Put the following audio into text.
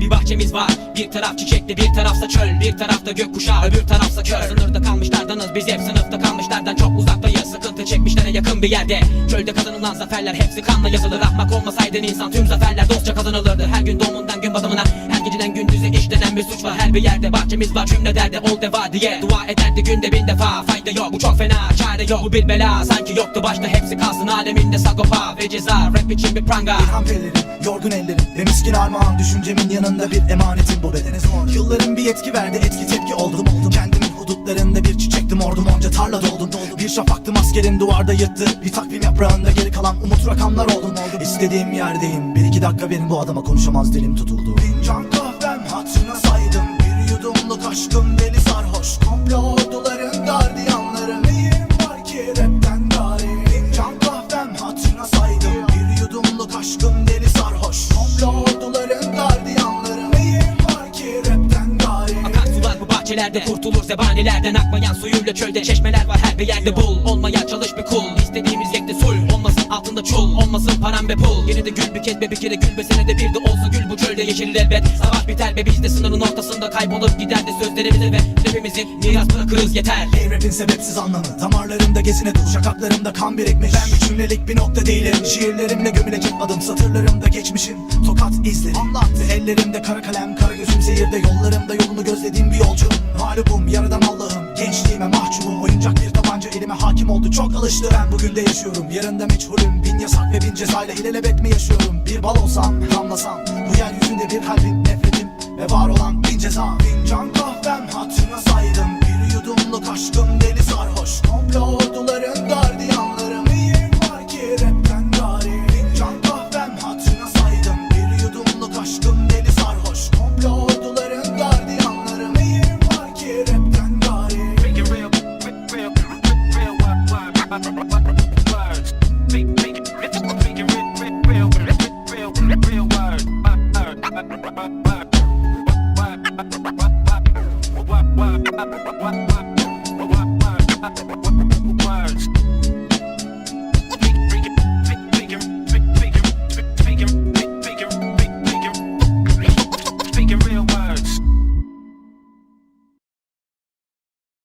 Bir bahçemiz var Bir taraf çiçekli bir tarafsa çöl Bir tarafta gökkuşağı öbür tarafsa kör Sınırda kalmışlardanız biz hep sınıfta yakın bir yerde. Çölde kazanılan zaferler hepsi kanla yazılır. Ahmak olmasaydın insan tüm zaferler dostça kazanılırdı. Her gün doğumundan gün batımına Her geceden gündüze işlenen bir suç var. Her bir yerde Bahçemiz var cümle derdi ol deva diye. Dua ederdi günde bin defa Fayda yok. Bu çok fena çare yok. Bu bir bela Sanki yoktu başta hepsi kalsın aleminde sagopa ve ceza. Rap için bir pranga. İlham ellerim, yorgun ellerim Ve miskin armağan. Düşüncemin yanında bir emanetim bu bedene Yılların bir yetki verdi etki tepki oldum oldum tarla doldum Bir şafaktım askerin duvarda yırttı. Bir takvim yaprağında geri kalan umut rakamlar oldum İstediğim yerdeyim. Bir iki dakika verin bu adama konuşamaz dilim tutuldu. Fincan kahvem hatırına saydım Bir yudumluk aşkım deli sarhoş. Komplo bahçelerde kurtulur zebanilerden Akmayan suyuyla çölde çeşmeler var. Her bir yerde bul Olmaya çalış bir kul İstediğimiz Ve pul. Yine de gül bir kez be bir kere gül be senede bir de olsa gül bu çölde yeşerir elbet. Savaş biter be biz de sınırın ortasında kaybolup gider de sözlerimizi ve rapimizi miras bırakırız yeter. Ey rapin sebepsiz anlamı. Damarlarımda gezine dur şakaklarımda kan birikmiş. Ben bir cümlelik bir nokta değilim. Şiirlerimle gömülecek adım Satırlarımda geçmişin tokat izleri. Anlattı ellerimde kara kalem Kara gözüm zehirde yollarımda yolunu gözlediğim bir yolcu Mağlubum yaradan Allah'ım. Gençliğime elime hakim oldu Çok alıştı. Ben bugün de yaşıyorum. Yarında meçhulüm. Bin yasak ve bin cezayla ilelebet mi yaşıyorum? Bir bal olsam damlasam Bu yeryüzünde bir kalbim nefretim Ve var olan bin ceza Fincan kahvem hatırına saydım. Bir yudumluk aşkım deli real